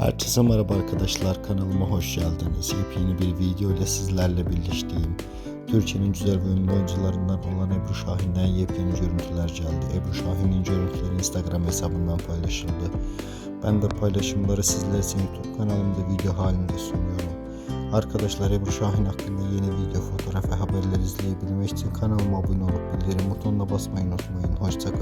Herkese merhaba arkadaşlar kanalıma hoş geldiniz. Yepyeni bir video ile sizlerle birleştiğim Türkiye'nin güzel ve ünlü oyuncularından olan Ebru Şahin'den yepyeni görüntüler geldi. Ebru Şahin'in görüntüleri Instagram hesabından paylaşıldı. Ben de paylaşımları sizler için YouTube kanalımda video halinde sunuyorum. Arkadaşlar Ebru Şahin hakkında yeni video, fotoğraf ve haberler izleyebilmek için kanalıma abone olup bildirim butonuna basmayı unutmayın. Hoşçakalın.